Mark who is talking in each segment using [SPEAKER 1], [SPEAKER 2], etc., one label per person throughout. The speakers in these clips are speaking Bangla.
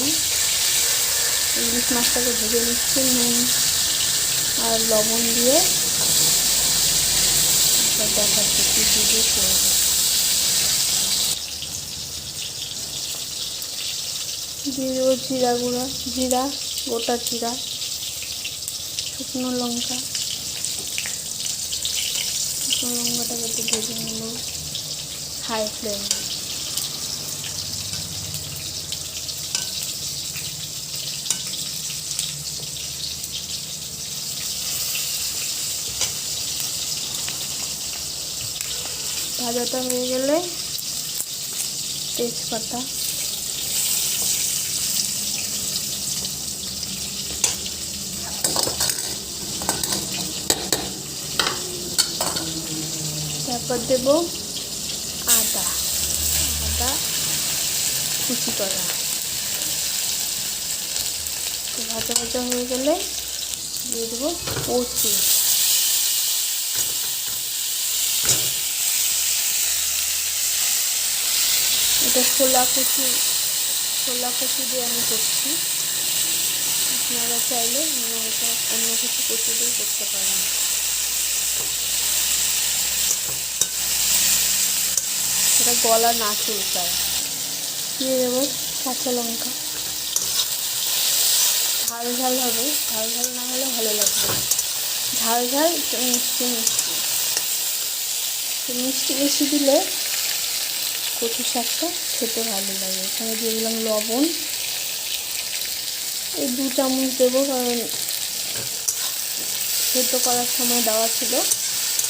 [SPEAKER 1] করি। ইলিশ মাছটাকে ভেজে নিচ্ছি, নুন আর লবণ দিয়ে। দেখাচ্ছি করব। জিরা গুঁড়া, জিরা, গোটা জিরা, শুকনো লঙ্কা। শুকনো লঙ্কাটাকে একটু ভেজে নেব। হাই ফ্লেমে ভাজাটা হয়ে গেলে তেজপাতা। তারপর দেব আদা। আদা কুচি করা। ভাজা ভাজা হয়ে গেলে দিয়ে দেবো কচু। এটা ছোলা কচু ছোলা কচু দিয়ে আমি করছি। আপনারা চাইলে অন্য কিছু কচু দিয়ে করতে পারেন। এটা গলা না চুলকায় দিয়ে দেবো কাঁচা লঙ্কা। ঝাল ঝাল হবে, ঝাল ঝাল না হলে ভালো লাগবে ঝাল ঝাল মিষ্টি মিষ্টি। মিষ্টি বেশি দিলে কচু শাকটা খেতে ভালো লাগে। এখানে দিয়ে দিলাম লবণ। এই দু চামচ দেবো কারণ সেদ্ধ করার সময় দেওয়া ছিল।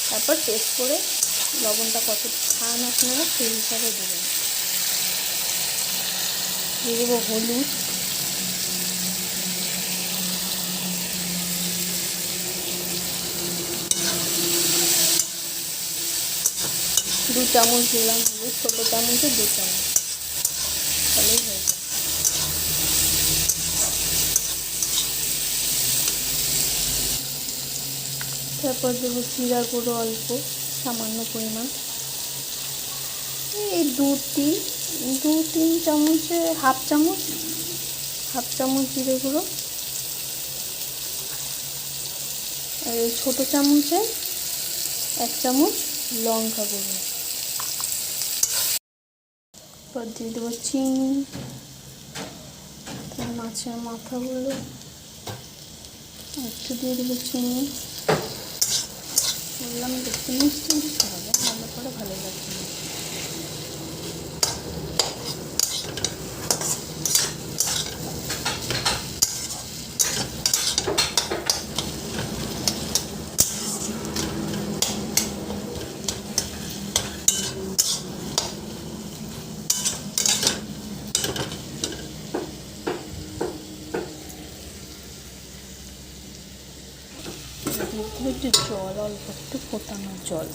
[SPEAKER 1] তারপর টেস্ট করে লবণটা কত খান আপনারা সেই হিসাবে দেবেন দিয়ে দেবো হলুদ। দু চামচ দিলাম হলুদ, ছোটো চামচে দু চামচ। তাহলেই হয়ে যাবে তারপর দেবো জিরা গুঁড়ো অল্প, সামান্য পরিমাণ। এই দু তিন দু তিন চামচে, হাফ চামচ হাফ চামচ জিরে গুঁড়ো। আর ছোটো চামচে এক চামচ লঙ্কা গুঁড়ো। এরপর দিয়ে দেবো চিনি। মাছের মাথাগুলো। একটু দিয়ে দেবো চিনি। বললাম দেখতে মিষ্টি হবে, ভালো করে ভালো লাগবে। দিয়ে যে জল অল্প একটু ফোটানো জল।